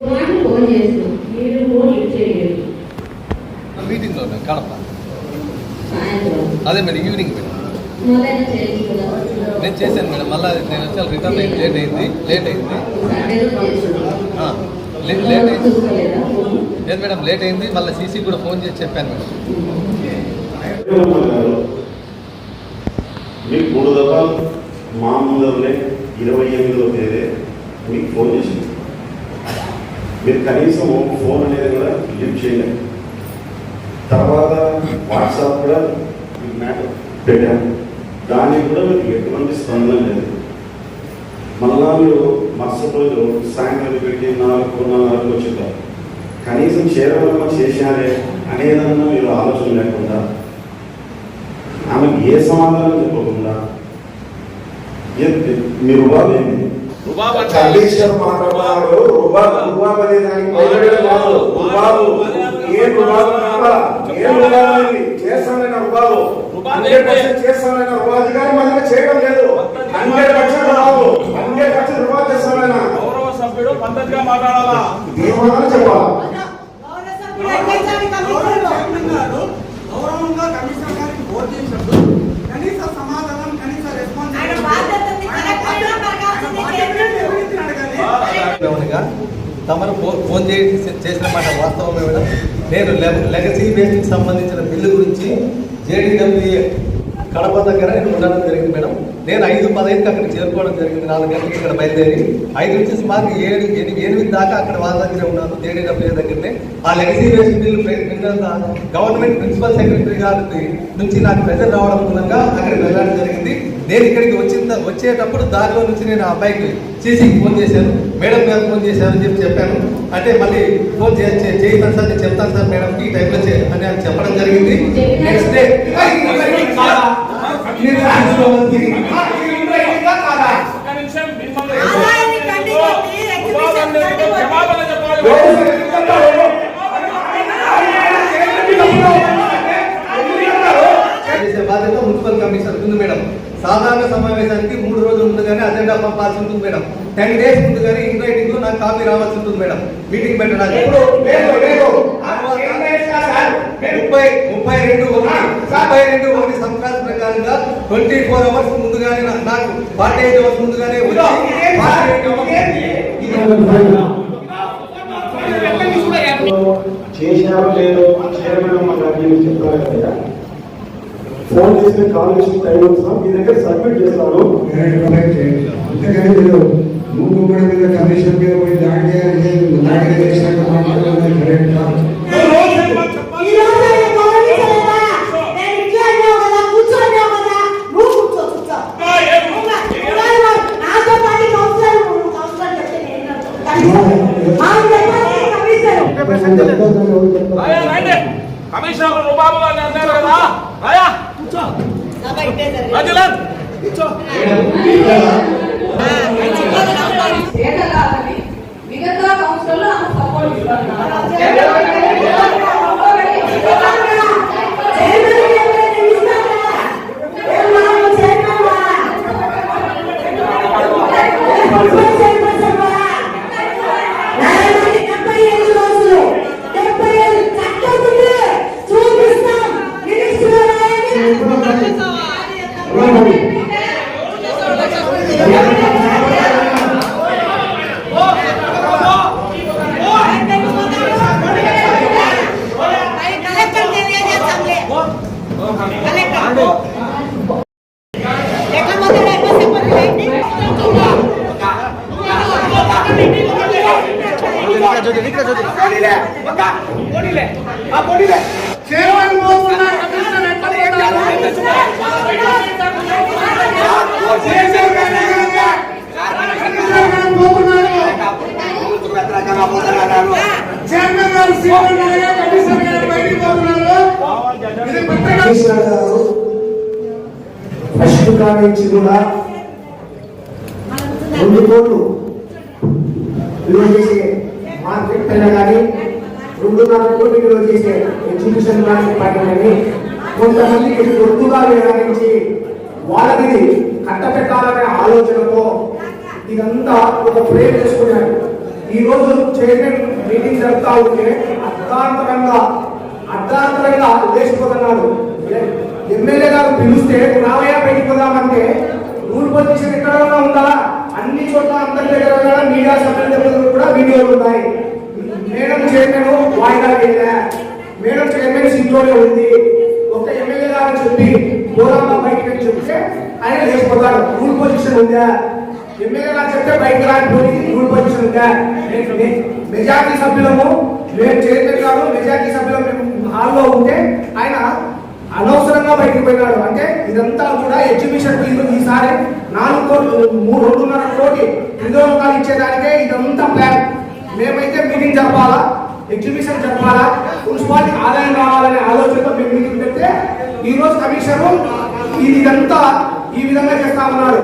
Phone మీరు చేయలేదు. కడప సాయంత్రం. అదే మేడం ఈవినింగ్ మేడం. నేను చేశాను మేడం మళ్ళీ నేను వచ్చి రిటర్న్ అయింది లేట్ అయింది లేట్ అయింది. లేట్ అయింది. లేదు మేడం లేట్ అయింది మళ్ళీ సీసీ కూడా ఫోన్ చేసి చెప్పాను మేడం. మీకు మూడు దఫాలు మా ముందరనే ఇరవై ఎనిమిదవ తేదీ మీకు ఫోన్ చేసింది. మీరు కనీసం ఒక ఫోన్ అనేది కూడా యూజ్ చేయలేదు. తర్వాత వాట్సాప్ కూడా మ్యాటర్ పెట్టాము దానికి కూడా మీకు ఎటువంటి స్పందన లేదు. మళ్ళా మీరు మరుసటి రోజు సాయంత్రం పెట్టి నాలుగున్నరకు వచ్చిందా కనీసం చేరవలన చేశారే అనేదన్నా మీరు ఆలోచన లేకుండా ఆమెకు ఏ సమాధానం చెప్పకుండా మీరు మీ కమిషనర్ మాట్లాడారు రుబాబు రుబాబు అనే దానికి కాదు రుబాబు. ఏ రుబాబు? ఏ రుబాబు అనేది? చేస్తానన్న రుబాబు. హండ్రెడ్ పర్సెంట్ చేస్తానన్న రుబాబు. కానీ మనం చేయడం లేదు. హండ్రెడ్ పర్సెంట్ రుబాబు. హండ్రెడ్ పర్సెంట్ రుబాబు చేస్తానన్న. గౌరవ సభ్యుడు పద్ధతిగా మాట్లాడాలా? ఏమన్నా చెప్పాలా? చైర్మన్ గారు గౌరవంగా కమిషనర్ గారికి ఫోన్ చేసినప్పుడు కనీస సమాధానం కనీస రెస్పాన్స్ ఆయన బాధ్యతని కరెక్ట్ అయినా పరగాల్సింది చైర్మన్. ఏమనగా తమరు ఫోన్ ఫోన్ చేసి చేసిన మాట వాస్తవమే మేడం. నేను లెగసీ వేస్ట్కి సంబంధించిన బిల్లు గురించి జేడీడబ్ల్యూఏ కడప దగ్గర నేను ఉండడం జరిగింది మేడం. నేను ఐదు పదహైదుకి అక్కడ చేరుకోవడం జరిగింది. నాలుగు గంటలకి ఇక్కడ బయలుదేరి ఐదు వచ్చేసి మాకు ఏడు ఎనిమిది ఎనిమిది దాకా అక్కడ వాళ్ళ దగ్గరే ఉన్నాను జేడీడబ్ల్యూఏ దగ్గరనే. ఆ legacy waste bill government principal secretary గారి నుంచి నాకు ప్రెజర్ రావడం మూలంగా అక్కడికి వెళ్ళడం జరిగింది. నేను ఇక్కడికి వచ్చిన వచ్చేటప్పుడు దారిలో నుంచి నేను ఆ అబ్బాయికి సీసీకి ఫోన్ చేశాను. మేడం గారు ఫోన్ చేశారని చెప్పి చెప్పాను. అంటే మళ్ళీ ఫోన్ చే చే- సార్ నేను చెప్తాను సార్ మేడం ఈ టైంలో అని అని చెప్పడం జరిగింది. నెక్స్ట్ డే ఒక్క నిమిషం మిమ్మల్ని ఆదాయాన్ని ఖండించండి, ఎగ్జిబిషన్ రుబాబు అనేది క్షమాపణ చెప్పాలి బాధ్యత మున్సిపల్ కమిషనర్ ఉంది మేడం సాధారణ సమావేశానికి మూడు రోజులు ముందుగానే అజెండా పంపాల్సి ఉంటుంది మేడం టెన్ డేస్ ముందుగానే ఇన్వైటింగ్లో నాకు కాపీ రావాల్సి ఉంటుంది మేడం మీటింగ్ పెట్టడానికి ముప్పై ముప్పై రెండు ఒకటి ముప్పై రెండు ఒకటి సంక్రాంతి ప్రకారంగా ట్వంటీ ఫోర్ అవర్స్ ముందుగానే నాకు ఫార్టీ ఎయిట్ అవర్స్ ముందుగానే వచ్చి 48 hours చేశారో లేదో చైర్మన్ చెప్పారు కదా. ఫోన్ చేసిన కాల్ చేసిన టైం వచ్చినా మీ దగ్గర సబ్మిట్ చేస్తాను అంతేగాని మీరు కూడా మీద కమిషన్ మీద కమిషనర్. రుబాబు గారిని అన్నారు కదా రాయా మిగతా సపోర్ట్ ఇస్తున్నారు ಜೊತೆ ನಿಖರ ಜೊತೆ ಓಡಿಲೆ ಓಡಿಲೆ ಆ ಓಡಿಲೆ ಸೇವೆ గారు ఫస్ట్ కూడా రెండు కోట్లు విలువ చేసే మార్కెట్ పైన కానీ రెండున్నర కోట్లు విలువ చేసే ఎగ్జిబిషన్ కానీ పైన కానీ కొంతమందికి గుర్తుగా వ్యవహరించి వాళ్ళకి కట్టపెట్టాలనే ఆలోచనతో ఇదంతా ఒక ప్రేమ చేసుకున్నాడు ఈ రోజు చైర్మన్ మీటింగ్ జరుపుతా ఉంటే అర్థాంతరంగా అర్థాంతరంగా లేచిపోతున్నాడు ఎమ్మెల్యే గారు పిలిస్తే రావయ్య బయటికి పోదామంటే రూల్ పొజిషన్ ఎక్కడ ఉందా? అన్ని చోట్ల అందరి దగ్గర కూడా మీడియా సభ్యుల దగ్గర కూడా వీడియోలు ఉన్నాయి. మేడం చైర్మన్ వాయిదా వెళ్ళా మేడం చైర్మన్ సీట్లోనే ఉంది. ఒక చెప్పి పోదామా బయటకు వెళ్ళి చెప్తే ఆయన లేచిపోతాడు. రూల్ పొజిషన్ ఉందా? ఎమ్మెల్యే చెప్తే బయటకు రాకపోయి రూల్ పొజిషన్ ఉందా? మెజార్టీ సభ్యులము మేము చైర్మన్ కాదు మెజార్టీ సభ్యులు మేము హాల్లో ఉంటే ఆయన అనవసరంగా బయటకు పోయినాడు. అంటే ఇదంతా కూడా ఎగ్జిబిషన్ ఫీజు ఈసారి నాలుగు కోట్లు మూడు రెండున్నర కోటి ఉద్యోగాలు ఇచ్చేదానికే ఇదంతా ప్లాన్. మేమైతే మీటింగ్ జరపాలా? ఎగ్జిబిషన్ జరపాలా మున్సిపాలిటీ ఆదాయం రావాలనే ఆలోచనతో మేము మీటింగ్ పెడితే ఈ రోజు కమిషనర్ ఇది ఇదంతా ఈ విధంగా చేస్తా ఉన్నాడు